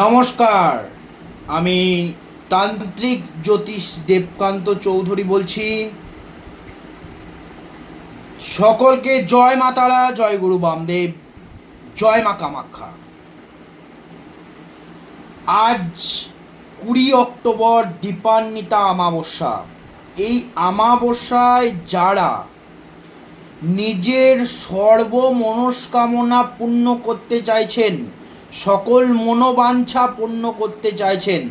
নমস্কার। আমি তান্ত্রিক জ্যোতিষ দেবকান্ত চৌধুরী বলছি। সকলকে জয় মাতারা জয় গুরু বামদেব, জয় মা কামাখ্যা। আজ কুড়ি অক্টোবর দীপান্বিতা আমাবস্যা এই আমাবস্যায় যারা নিজের সর্বমনস্কামনা পূর্ণ করতে চাইছেন সকল মনোবাঞ্ছা পূর্ণ করতে চাইছেন।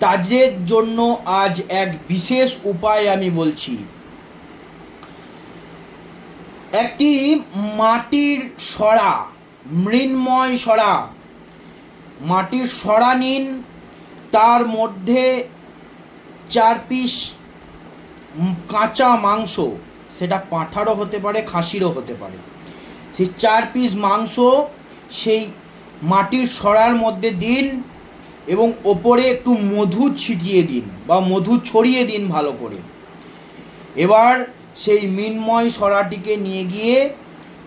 তাদের জন্য আজ এক বিশেষ উপায় আমি বলছি। একটি মাটির সরা মৃন্ময় সরা মাটির সরা নিন, তার মধ্যে চার পিস কাঁচা মাংস, সেটা পাঁঠারও হতে পারে, খাসিরও হতে পারে। সেই চার পিস মাংস, সেই মাটির সরার মধ্যে দিন এবং ওপরে একটু মধু ছিটিয়ে দিন বা মধু ছড়িয়ে দিন ভালো করে। এবার সেই মিনময় সরাটিকে নিয়ে গিয়ে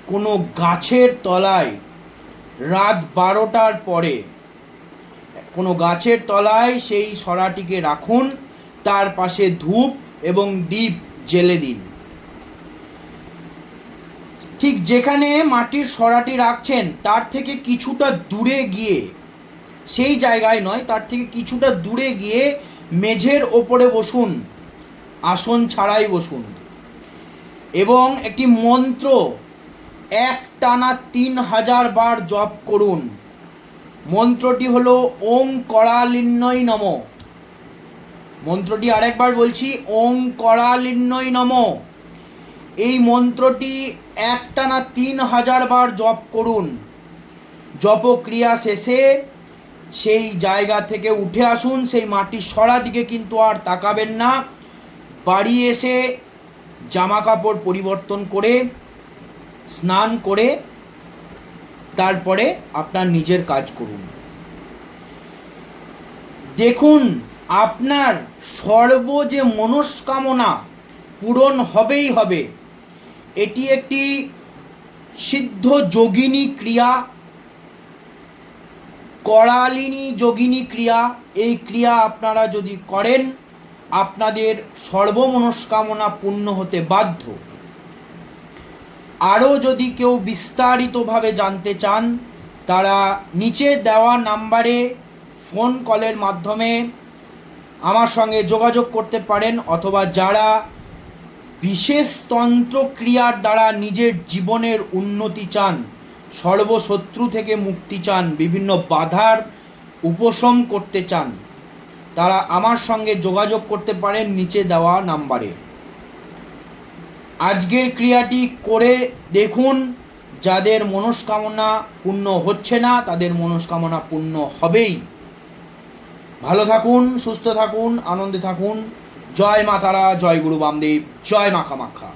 কোনো গাছের তলায় রাত বারোটার পরে কোনো গাছের তলায় সেই সরাটিকে রাখুন, তার পাশে ধূপ এবং দ্বীপ জেলে দিন। ঠিক যেখানে মাটির সরাটি রাখছেন, তার থেকে কিছুটা দূরে গিয়ে। সেই জায়গায় নয়, তার থেকে কিছুটা দূরে গিয়ে মেঝের ওপরে বসুন, আসন ছাড়াই বসুন। এবং একটি মন্ত্র, এক টানা তিন হাজার বার জপ করুন। মন্ত্রটি হল ওং করালিন্নয় নম। মন্ত্রটি আরেকবার বলছি ওং করালিন্নয় নম। এই মন্ত্রটি একটানা তিন হাজার বার জপ করুন। জপক্রিয়া শেষে সেই জায়গা থেকে উঠে আসুন, সেই মাটির সরা দিকে কিন্তু আর তাকাবেন না। বাড়ি এসে জামা কাপড় পরিবর্তন করে, স্নান করে, তারপরে আপনার নিজের কাজ করুন। দেখুন, আপনার সর্ব যে মনস্কামনা পূরণ হবেই হবে। এটি একটি সিদ্ধ যোগিনী ক্রিয়া, করালিনী যোগিনী ক্রিয়া। এই ক্রিয়া আপনারা যদি করেন, আপনাদের সর্বমনস্কামনা পূর্ণ হতে বাধ্য। আরও যদি কেউ বিস্তারিতভাবে জানতে চান, তারা নিচে দেওয়া নাম্বারে ফোন কলের মাধ্যমে আমার সঙ্গে যোগাযোগ করতে পারেন, অথবা যারা বিশেষ তন্ত্রক্রিয়ার দ্বারা নিজের জীবনের উন্নতি চান, সর্বশত্রু থেকে মুক্তি চান, বিভিন্ন বাধার উপশম করতে চান। তারা আমার সঙ্গে যোগাযোগ করতে পারেন নিচে দেওয়া নাম্বারে। আজকের ক্রিয়াটি করে দেখুন, যাদের মনস্কামনা পূর্ণ হচ্ছে না, তাদের মনস্কামনা পূর্ণ হবেই। ভালো থাকুন, সুস্থ থাকুন, আনন্দে থাকুন। জয় মা তারা জয় গুরু বামদেব জয় মা কামাখ্যা।